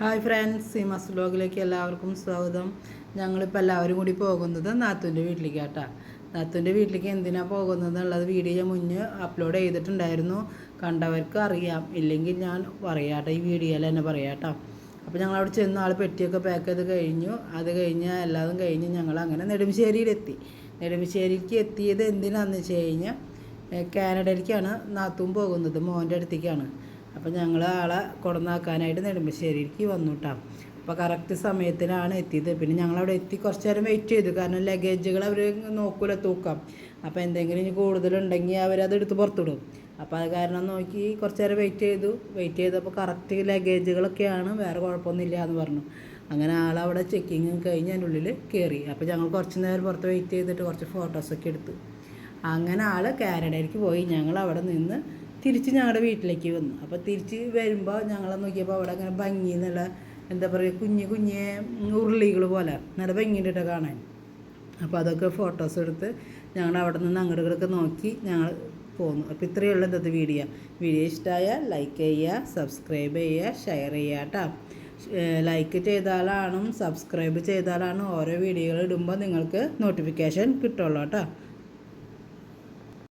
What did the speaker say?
Hi friends Seemas വ്ലോഗിലേക്ക് എല്ലാവർക്കും സ്വാഗതം. ഞങ്ങളിപ്പോൾ എല്ലാവരും കൂടി പോകുന്നത് നാത്തുവിന്റെ വീട്ടിലേക്ക് കേട്ടാ നാത്തുവിന്റെ വീട്ടിലേക്ക് എന്തിനാണ് പോകുന്നത് എന്നുള്ളത് വീഡിയോ മുന്നേ അപ്ലോഡ് ചെയ്തിട്ടുണ്ടായിരുന്നു. കണ്ടവർക്ക് അറിയാം. ഇല്ലെങ്കിൽ ഞാൻ പറയാട്ടെ ഈ വീഡിയോയിൽ തന്നെ പറയാട്ടോ. അപ്പോൾ ഞങ്ങൾ അവിടെ ചെന്ന് ആൾ പെട്ടിയൊക്കെ പാക്ക് ചെയ്ത് കഴിഞ്ഞു. അത് കഴിഞ്ഞ് എല്ലാതും കഴിഞ്ഞ് ഞങ്ങൾ അങ്ങനെ നെടുമ്പശ്ശേരിയിലെത്തി നെടുമ്പശ്ശേരിക്ക് എത്തിയത് എന്തിനാണെന്ന് വെച്ച് കഴിഞ്ഞാൽ കാനഡയിലേക്കാണ് നാത്തും പോകുന്നത് മോന്റെ അടുത്തേക്കാണ്. അപ്പോൾ ഞങ്ങൾ ആളെ കൊടന്നാക്കാനായിട്ട് നെടുമ്പശ്ശേരിക്ക് വന്നു കേട്ടോ അപ്പോൾ കറക്റ്റ് സമയത്തിനാണ് എത്തിയത്. പിന്നെ ഞങ്ങളവിടെ എത്തി കുറച്ച് നേരം വെയിറ്റ് ചെയ്തു. കാരണം ലഗേജുകൾ അവർ നോക്കൂല തൂക്കാം. അപ്പോൾ എന്തെങ്കിലും ഇനി കൂടുതലുണ്ടെങ്കിൽ അവരത് എടുത്ത് പുറത്തിടും. അപ്പോൾ അത് കാരണം നോക്കി കുറച്ച് നേരം വെയിറ്റ് ചെയ്തു. വെയിറ്റ് ചെയ്തപ്പോൾ കറക്റ്റ് ലഗേജുകളൊക്കെയാണ് വേറെ കുഴപ്പമൊന്നുമില്ല എന്ന് പറഞ്ഞു. അങ്ങനെ ആളവിടെ ചെക്കിങ് കഴിഞ്ഞ് അതിന്റെ ഉള്ളിൽ കയറി അപ്പോൾ ഞങ്ങൾ കുറച്ച് നേരം പുറത്ത് വെയിറ്റ് ചെയ്തിട്ട് കുറച്ച് ഫോട്ടോസൊക്കെ എടുത്തു. അങ്ങനെ ആൾ കാനഡയിലേക്ക് പോയി. ഞങ്ങൾ അവിടെ നിന്ന് തിരിച്ച് ഞങ്ങളുടെ വീട്ടിലേക്ക് വന്നു. അപ്പോൾ തിരിച്ച് വരുമ്പോൾ ഞങ്ങളെ നോക്കിയപ്പോൾ അവിടെ അങ്ങനെ ഭംഗി എന്നുള്ള എന്താ പറയുക കുഞ്ഞു കുഞ്ഞ് ഉരുളികൾ പോലെ. നല്ല ഭംഗിയുണ്ട് കാണാൻ. അപ്പോൾ അതൊക്കെ ഫോട്ടോസ് എടുത്ത് ഞങ്ങൾ അവിടെ നിന്ന് അങ്ങോട്ട് നോക്കി ഞങ്ങൾ പോന്നു. അപ്പോൾ ഇത്രയേ ഉള്ളൂ ഇന്നത്തെ വീഡിയോ വീഡിയോ ഇഷ്ടമായാൽ ലൈക്ക് ചെയ്യുക സബ്സ്ക്രൈബ് ചെയ്യുക ഷെയർ ചെയ്യുക കേട്ടോ. ലൈക്ക് ചെയ്താലാണും സബ്സ്ക്രൈബ് ചെയ്താലാണ് ഓരോ വീഡിയോകൾ ഇടുമ്പോൾ നിങ്ങൾക്ക് നോട്ടിഫിക്കേഷൻ കിട്ടുള്ളൂ കേട്ടോ.